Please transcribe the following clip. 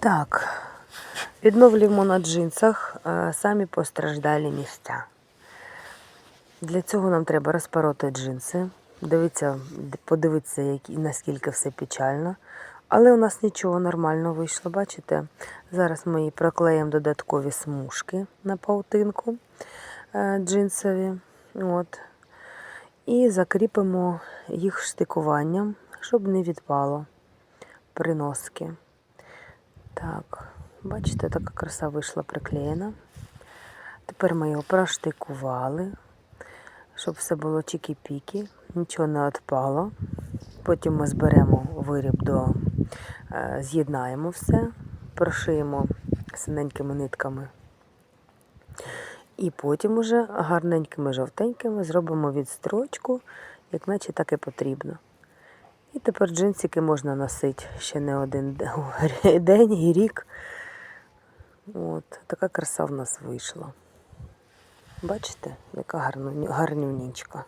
Так, відновлюємо на джинсах е, самі постраждалі місця. Для цього нам треба розпороти джинси. Дивіться, подивитися, які, наскільки все печально. Але у нас нічого нормально вийшло, бачите? Зараз ми її проклеїмо додаткові смужки на паутинку е, джинсові. От. І закріпимо їх штикуванням, щоб не відпало при носки. Так, бачите, така краса вийшла приклеєна. Тепер ми його проштикували, щоб все було чікі-пікі, нічого не відпало. Потім ми зберемо виріб до, е, з'єднаємо все, прошиємо синенькими нитками. І потім уже гарненькими жовтенькими зробимо відстрочку, як наче так і потрібно. І тепер джинсики можна носити ще не один день і рік. От, така краса в нас вийшла. Бачите, яка гарну- гарнюнічка.